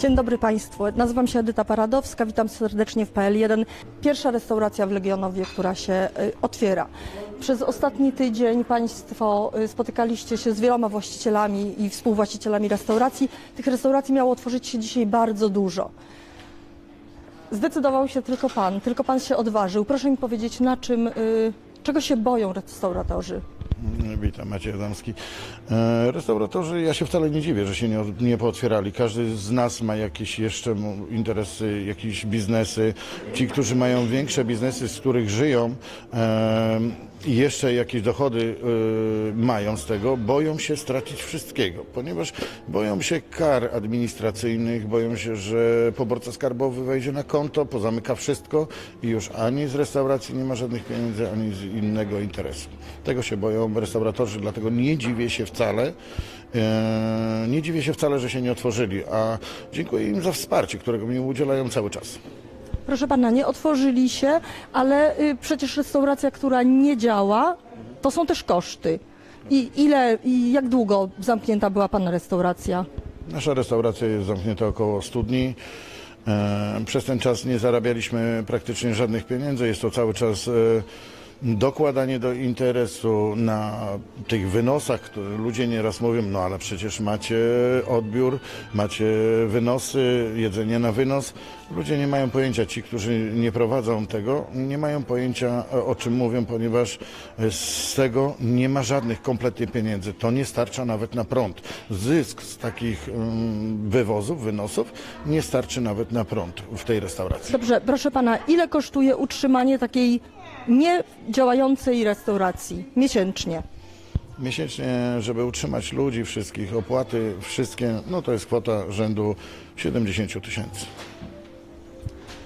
Dzień dobry Państwu, nazywam się Edyta Paradowska, witam serdecznie w PL1. Pierwsza restauracja w Legionowie, która się y, otwiera. Przez ostatni tydzień Państwo y, spotykaliście się z wieloma właścicielami i współwłaścicielami restauracji. Tych restauracji miało otworzyć się dzisiaj bardzo dużo. Zdecydował się tylko Pan, tylko Pan się odważył. Proszę mi powiedzieć, na czym, y, czego się boją restauratorzy? Witam, Maciej Adamski. E, Restauratorzy, ja się wcale nie dziwię, że się nie, nie pootwierali. Każdy z nas ma jakieś jeszcze interesy, jakieś biznesy. Ci, którzy mają większe biznesy, z których żyją e, i jeszcze jakieś dochody e, mają z tego, boją się stracić wszystkiego, ponieważ boją się kar administracyjnych, boją się, że poborca skarbowy wejdzie na konto, pozamyka wszystko i już ani z restauracji nie ma żadnych pieniędzy, ani z innego interesu. Tego się boją restauratorzy, dlatego nie dziwię się wcale. e, Nie dziwię się wcale, że się nie otworzyli, a dziękuję im za wsparcie, którego mi udzielają cały czas. Proszę Pana, nie otworzyli się, ale y, przecież restauracja, która nie działa, to są też koszty. I ile i jak długo zamknięta była Pana restauracja? Nasza restauracja jest zamknięta około 100 dni. E, Przez ten czas nie zarabialiśmy praktycznie żadnych pieniędzy. Jest to cały czas e, dokładanie do interesu na tych wynosach, które ludzie nieraz mówią, no ale przecież macie odbiór, macie wynosy, jedzenie na wynos. Ludzie nie mają pojęcia, ci, którzy nie prowadzą tego, nie mają pojęcia e, o czym mówią, ponieważ e, z tego nie ma żadnych kompletnie pieniędzy. To nie starcza nawet na prąd. Zysk z takich mm, wywozów, wynosów nie starczy nawet na prąd w tej restauracji. Dobrze, proszę Pana, ile kosztuje utrzymanie takiej niedziałającej restauracji miesięcznie? Miesięcznie, żeby utrzymać ludzi wszystkich, opłaty wszystkie, no to jest kwota rzędu 70 tysięcy.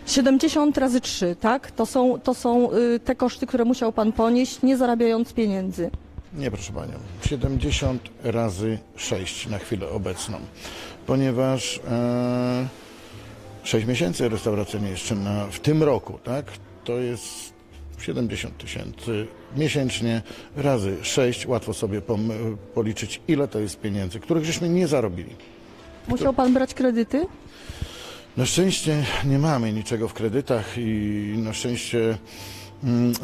70 razy 3, tak? To są, to są y, te koszty, które musiał Pan ponieść, nie zarabiając pieniędzy. Nie, proszę Panią. 70 razy 6 na chwilę obecną, ponieważ e, 6 miesięcy restauracyjnie jeszcze na, w tym roku, tak? To jest 70 tysięcy miesięcznie razy 6. Łatwo sobie policzyć, ile to jest pieniędzy, których żeśmy nie zarobili. Musiał Pan brać kredyty? Na szczęście nie mamy niczego w kredytach i na szczęście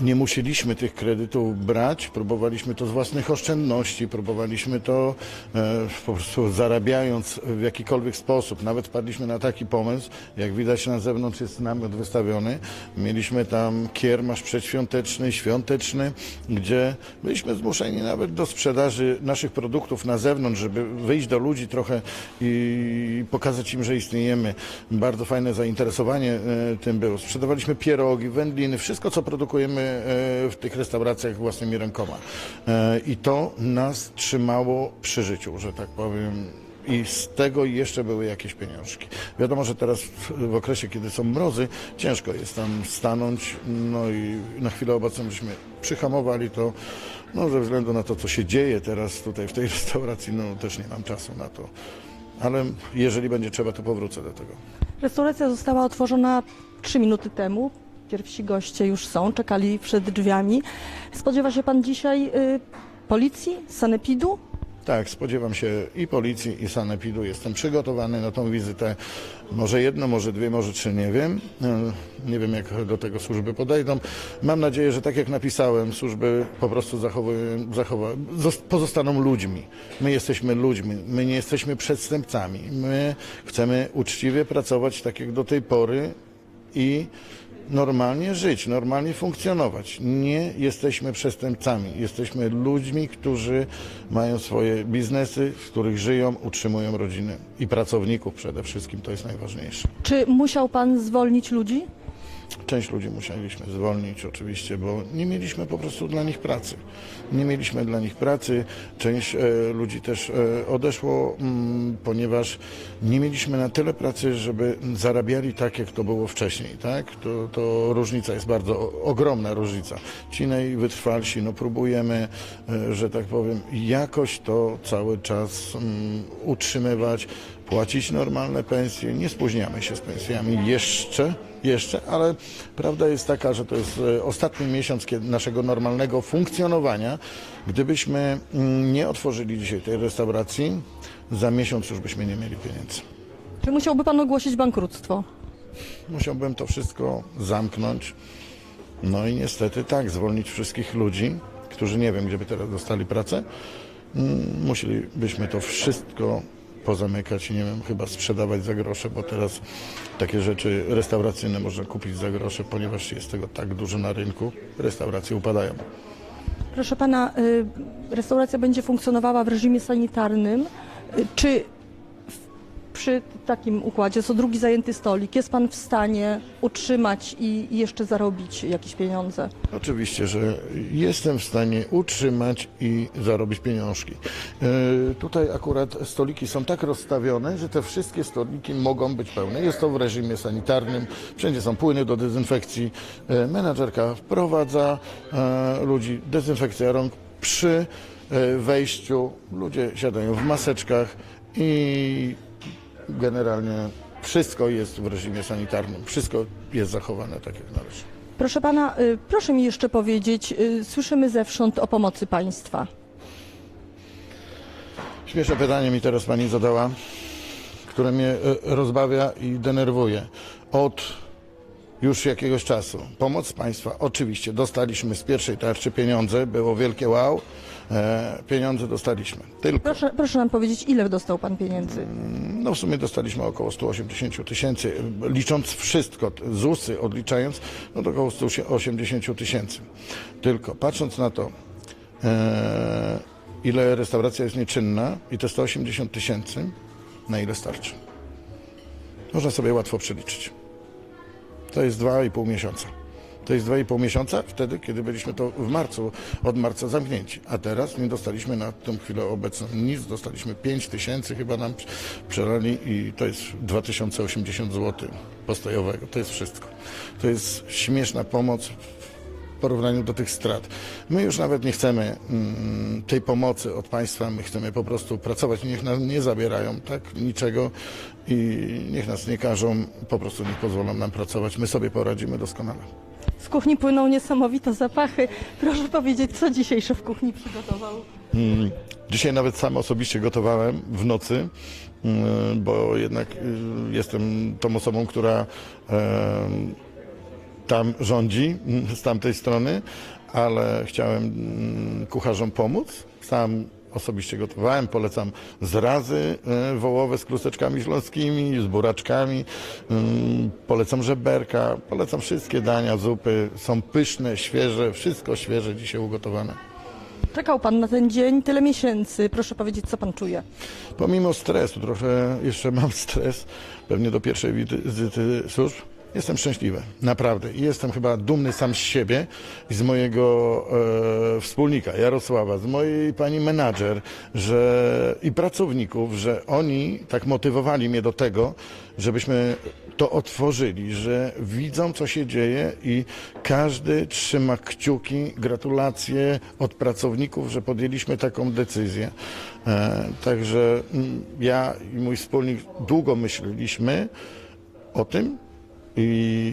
nie musieliśmy tych kredytów brać. Próbowaliśmy to z własnych oszczędności, próbowaliśmy to e, po prostu zarabiając w jakikolwiek sposób. Nawet wpadliśmy na taki pomysł, jak widać na zewnątrz jest namiot wystawiony. Mieliśmy tam kiermasz przedświąteczny, świąteczny, gdzie byliśmy zmuszeni nawet do sprzedaży naszych produktów na zewnątrz, żeby wyjść do ludzi trochę i pokazać im, że istniejemy. Bardzo fajne zainteresowanie e, tym było. Sprzedawaliśmy pierogi, wędliny, wszystko co produkujemy e, w tych restauracjach własnymi rękoma. E, I to nas trzymało przy życiu, że tak powiem. I z tego jeszcze były jakieś pieniążki. Wiadomo, że teraz w, okresie, kiedy są mrozy, ciężko jest tam stanąć. No i na chwilę obecną byśmy przyhamowali to, no ze względu na to, co się dzieje teraz tutaj w tej restauracji, no też nie mam czasu na to. Ale jeżeli będzie trzeba, to powrócę do tego. Restauracja została otworzona 3 minuty temu. Pierwsi goście już są, czekali przed drzwiami. Spodziewa się Pan dzisiaj y, policji, sanepidu? Tak, spodziewam się i policji, i sanepidu. Jestem przygotowany na tą wizytę. Może jedno, może dwie, może trzy, nie wiem. E, Nie wiem, jak do tego służby podejdą. Mam nadzieję, że tak jak napisałem, służby po prostu zachowują, zachowa, zos- pozostaną ludźmi. My jesteśmy ludźmi, my nie jesteśmy przestępcami. My chcemy uczciwie pracować tak jak do tej pory i normalnie żyć, normalnie funkcjonować. Nie jesteśmy przestępcami, jesteśmy ludźmi, którzy mają swoje biznesy, w których żyją, utrzymują rodziny i pracowników przede wszystkim, to jest najważniejsze. Czy musiał Pan zwolnić ludzi? Część ludzi musieliśmy zwolnić oczywiście, bo nie mieliśmy po prostu dla nich pracy. Nie mieliśmy dla nich pracy. Część e, ludzi też e, odeszło, mm, ponieważ nie mieliśmy na tyle pracy, żeby zarabiali tak, jak to było wcześniej. Tak? To, to różnica jest bardzo ogromna różnica. Ci najwytrwalsi, no próbujemy, e, że tak powiem, jakoś to cały czas mm, utrzymywać, płacić normalne pensje. Nie spóźniamy się z pensjami jeszcze jeszcze, ale prawda jest taka, że to jest e, ostatni miesiąc naszego normalnego funkcjonowania. Gdybyśmy mm, nie otworzyli dzisiaj tej restauracji, za miesiąc już byśmy nie mieli pieniędzy. Czy musiałby pan ogłosić bankructwo? Musiałbym to wszystko zamknąć. No i niestety tak, zwolnić wszystkich ludzi, którzy nie wiem, gdzie by teraz dostali pracę. Mm, Musielibyśmy to wszystko pozamykać i nie wiem, chyba sprzedawać za grosze, bo teraz takie rzeczy restauracyjne można kupić za grosze, ponieważ jest tego tak dużo na rynku. Restauracje upadają. Proszę pana, y, restauracja będzie funkcjonowała w reżimie sanitarnym. Y, Czy przy takim układzie, co drugi zajęty stolik, jest pan w stanie utrzymać i, jeszcze zarobić jakieś pieniądze? Oczywiście, że jestem w stanie utrzymać i zarobić pieniążki. E, Tutaj akurat stoliki są tak rozstawione, że te wszystkie stoliki mogą być pełne. Jest to w reżimie sanitarnym, wszędzie są płyny do dezynfekcji. E, Menadżerka wprowadza e, ludzi, dezynfekcja rąk przy wejściu. Ludzie siadają w maseczkach i generalnie wszystko jest w reżimie sanitarnym. Wszystko jest zachowane tak jak należy. Proszę pana, y, proszę mi jeszcze powiedzieć, y, słyszymy zewsząd o pomocy państwa. Śmieszne pytanie mi teraz pani zadała, które mnie e, rozbawia i denerwuje. Od już jakiegoś czasu. Pomoc państwa, oczywiście, dostaliśmy z pierwszej tarczy pieniądze, było wielkie wow, e, pieniądze dostaliśmy. Tylko, Proszę, proszę nam powiedzieć, ile dostał pan pieniędzy? no w sumie dostaliśmy około 180 tysięcy, licząc wszystko, ZUSy odliczając, no to około 180 tysięcy. Tylko patrząc na to, e, ile restauracja jest nieczynna i te 180 tysięcy, na ile starczy? Można sobie łatwo przeliczyć. To jest 2,5 miesiąca. To jest 2,5 miesiąca wtedy, kiedy byliśmy to w marcu, od marca zamknięci. A teraz nie dostaliśmy na tą chwilę obecną nic. Dostaliśmy 5 tysięcy chyba nam przelali i to jest 2080 zł postojowego. To jest wszystko. To jest śmieszna pomoc porównaniu do tych strat. My już nawet nie chcemy mm, tej pomocy od państwa, my chcemy po prostu pracować. Niech nam nie zabierają tak niczego i niech nas nie każą, po prostu nie pozwolą nam pracować. My sobie poradzimy doskonale. Z kuchni płyną niesamowite zapachy. Proszę powiedzieć, co dzisiaj szef kuchni przygotował? Mm, Dzisiaj nawet sam osobiście gotowałem w nocy, mm, bo jednak y, jestem tą osobą, która tam rządzi mm, z tamtej strony, ale chciałem mm, kucharzom pomóc. Sam osobiście gotowałem, polecam zrazy e, wołowe z kluseczkami śląskimi, z buraczkami, mm, polecam żeberka, polecam wszystkie dania, zupy, są pyszne, świeże, wszystko świeże dzisiaj ugotowane. Czekał pan na ten dzień tyle miesięcy. Proszę powiedzieć, co pan czuje? Pomimo stresu, trochę jeszcze mam stres, pewnie do pierwszej wizyty służb, jestem szczęśliwy, naprawdę. I jestem chyba dumny sam z siebie i z mojego e, wspólnika Jarosława, z mojej pani menadżer że, i pracowników, że oni tak motywowali mnie do tego, żebyśmy to otworzyli, że widzą, co się dzieje i każdy trzyma kciuki, gratulacje od pracowników, że podjęliśmy taką decyzję. E, także mm, ja i mój wspólnik długo myśleliśmy o tym i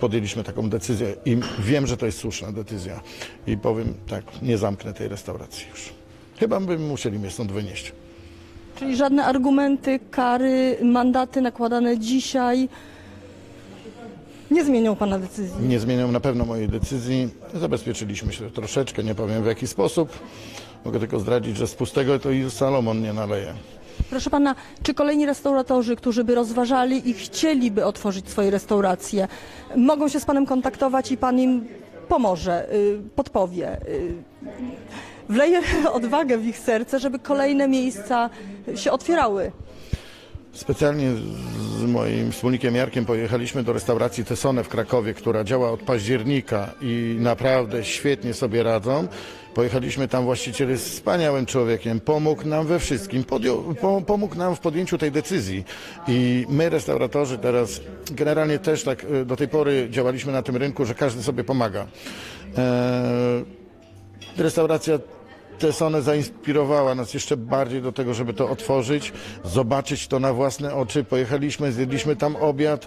podjęliśmy taką decyzję i wiem, że to jest słuszna decyzja. I powiem tak, nie zamknę tej restauracji już. Chyba by musieli mnie stąd wynieść. Czyli żadne argumenty, kary, mandaty nakładane dzisiaj nie zmienią pana decyzji. nie zmienią na pewno mojej decyzji. Zabezpieczyliśmy się troszeczkę, nie powiem w jaki sposób. Mogę tylko zdradzić, że z pustego to i Salomon nie naleje. Proszę pana, czy kolejni restauratorzy, którzy by rozważali i chcieliby otworzyć swoje restauracje, mogą się z panem kontaktować i pan im pomoże, y, podpowie, y, wleje odwagę w ich serce, żeby kolejne miejsca się otwierały? Specjalnie z moim wspólnikiem Jarkiem pojechaliśmy do restauracji Tesone w Krakowie, która działa od października i naprawdę świetnie sobie radzą. Pojechaliśmy tam, właściciel jest wspaniałym człowiekiem, pomógł nam we wszystkim, podjął, po, pomógł nam w podjęciu tej decyzji. I my, restauratorzy, teraz generalnie też tak y, do tej pory działaliśmy na tym rynku, że każdy sobie pomaga. Eee, restauracja Tesone zainspirowała nas jeszcze bardziej do tego, żeby to otworzyć, zobaczyć to na własne oczy. Pojechaliśmy, zjedliśmy tam obiad,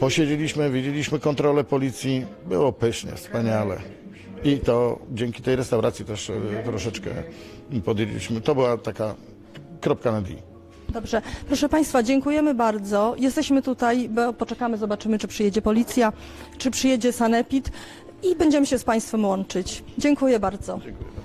posiedzieliśmy, widzieliśmy kontrolę policji. Było pysznie, wspaniale. I to dzięki tej restauracji też e, troszeczkę podjęliśmy. To była taka kropka na D. Dobrze. Proszę Państwa, dziękujemy bardzo. Jesteśmy tutaj, bo poczekamy, zobaczymy, czy przyjedzie policja, czy przyjedzie sanepid i będziemy się z Państwem łączyć. Dziękuję bardzo. Dziękuję.